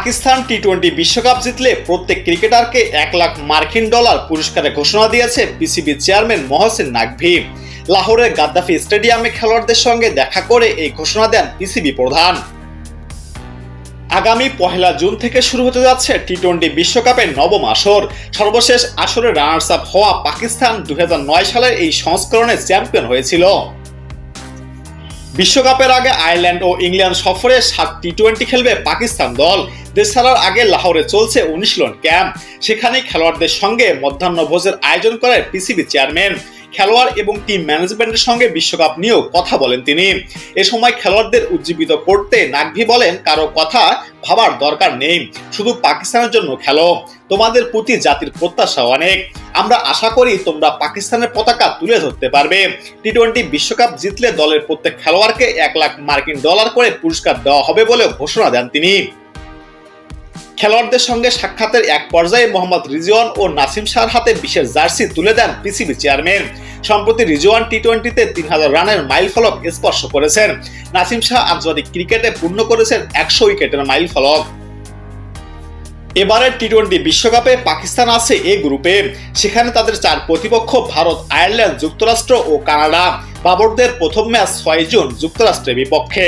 Pakistan T twenty বিশ্বকাপ জিতলে প্রত্যেক ক্রিকেটারকে এক লাখ মার্কিন ডলার পুরস্কারের ঘোষণা দিয়েছে পিসিবি চেয়ারম্যান মহসিন নাকভি। লাহোরের গাদ্দাফি স্টেডিয়ামে খেলোয়াড়দের সঙ্গে দেখা করে এই ঘোষণা দেন পিসিবি প্রধান। আগামী পহেলা জুন থেকে শুরু হতে যাচ্ছে টি টোয়েন্টি বিশ্বকাপের নবম আসর। সর্বশেষ আসরে রানার্স আপ হওয়া পাকিস্তান দুই হাজার নয় সালের এই সংস্করণে চ্যাম্পিয়ন হয়েছিল। বিশ্বকাপের আগে আয়ারল্যান্ড ও ইংল্যান্ড সফরে সাত টি টোয়েন্টি খেলবে পাকিস্তান দল। দেশ ছাড়ার আগে লাহোরে চলছে অনুশীলন ক্যাম্প। সেখানে খেলোয়াড়দের সঙ্গে মধ্যাহ্নভোজের আয়োজন করে পিসিবি চেয়ারম্যান। খেলোয়াড় এবং টিম ম্যানেজমেন্টের সঙ্গে বিশ্বকাপ নিয়েও কথা বলেন তিনি। এ সময় খেলোয়াড়দের উজ্জীবিত করতে নাকভি বলেন, কারও কথা ভাবার দরকার নেই, শুধু পাকিস্তানের জন্য খেলো। তোমাদের প্রতি জাতির প্রত্যাশা অনেক। আমরা আশা করি তোমরা পাকিস্তানের পতাকা তুলে ধরতে পারবে। টি টোয়েন্টি বিশ্বকাপ জিতলে দলের প্রত্যেক খেলোয়াড়কে এক লাখ মার্কিন ডলার করে পুরস্কার দেওয়া হবে বলে ঘোষণা দেন তিনি। খেলোয়াড়দের সঙ্গে সাক্ষাতের এক পর্যায়ে মোহাম্মদ রিজওয়ান ও নাসিম শাহর হাতে বিশেষ জার্সি তুলে দেন পিসিবি চেয়ারম্যান। সম্প্রতি রিজওয়ান টি টোয়েন্টিতে তিন হাজার রানের মাইল ফলক স্পর্শ করেছেন। নাসিম শাহ আন্তর্জাতিক ক্রিকেটে পূর্ণ করেছেন একশো উইকেটের মাইল ফলক এবারের টি টোয়েন্টি বিশ্বকাপে পাকিস্তান আছে এ গ্রুপে। সেখানে তাদের চার প্রতিপক্ষ ভারত, আয়ারল্যান্ড, যুক্তরাষ্ট্র ও কানাডা। বাবরদের প্রথম ম্যাচ ছয় জুন যুক্তরাষ্ট্রের বিপক্ষে।